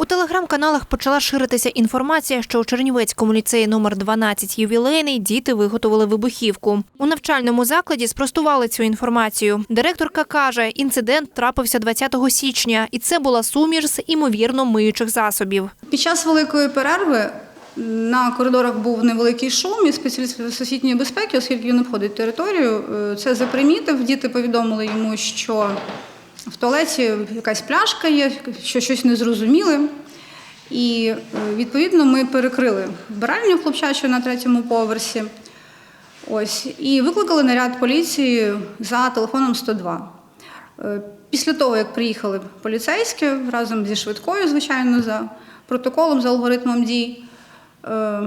У телеграм-каналах почала ширитися інформація, що у Чернівецькому ліцеї номер 12 ювілейний діти виготовили вибухівку. У навчальному закладі спростували цю інформацію. Директорка каже, інцидент трапився 20 січня, і це була суміш з імовірно миючих засобів. Під час великої перерви на коридорах був невеликий шум, і спеціаліст сусідньої безпеки, оскільки він обходить територію, е, це запримітив. Діти повідомили йому, що в туалеті якась пляшка є, що щось незрозуміле. І е, відповідно ми перекрили вбиральню хлопчачу на третьому поверсі. Ось і викликали наряд поліції за телефоном 102. Е, Після того, як приїхали поліцейські разом зі швидкою, звичайно, за протоколом, за алгоритмом дій, е,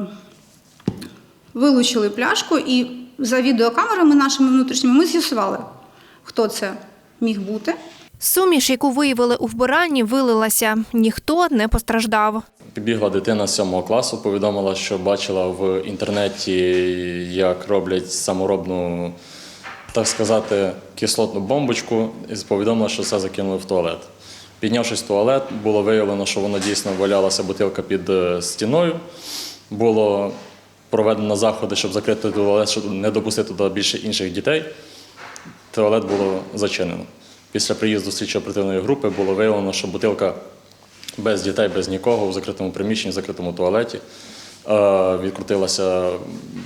вилучили пляшку і за відеокамерами нашими внутрішніми ми з'ясували, хто це міг бути. Суміш, яку виявили у вбиральні, вилилася. Ніхто не постраждав. Підбігла дитина сьомого класу, повідомила, що бачила в інтернеті, як роблять саморобну, так сказати, кислотну бомбочку, і повідомила, що це закинули в туалет. Піднявшись в туалет, було виявлено, що воно дійсно валялася бутилка під е, стіною. Було проведено заходи, щоб закрити туалет, щоб не допустити туди більше інших дітей. Туалет було зачинено. Після приїзду слідчо-оперативної групи було виявлено, що бутилка без дітей, без нікого, в закритому приміщенні, в закритому туалеті. Е, Відкрутилася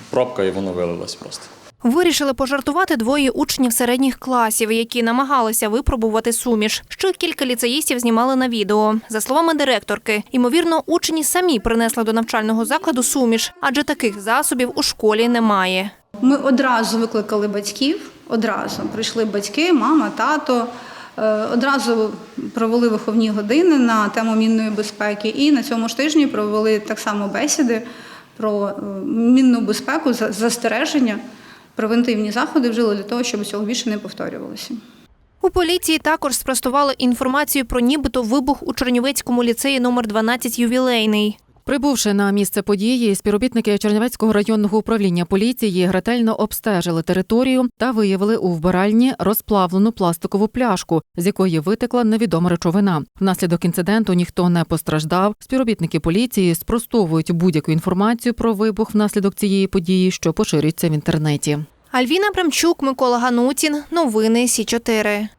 пробка і воно вилилось просто. Вирішили пожартувати двоє учнів середніх класів, які намагалися випробувати суміш. Що кілька ліцеїстів знімали на відео. За словами директорки, ймовірно, учні самі принесли до навчального закладу суміш, адже таких засобів у школі немає. Ми одразу викликали батьків, одразу прийшли батьки, мама, тато. е, Одразу провели виховні години на тему мінної безпеки, і на цьому ж тижні провели так само бесіди про е, мінну безпеку, за- застереження, превентивні заходи вжили для того, щоб цього більше не повторювалося. У поліції також спростували інформацію про нібито вибух у Чернівецькому ліцеї номер 12 ювілейний. Прибувши на місце події, співробітники Чернівецького районного управління поліції ретельно обстежили територію та виявили у вбиральні розплавлену пластикову пляшку, з якої витекла невідома речовина. Внаслідок інциденту ніхто не постраждав. Співробітники поліції спростовують будь-яку інформацію про вибух внаслідок цієї події, що поширюється в інтернеті. Альвіна Брамчук, Микола Ганутін. Новини Сі 4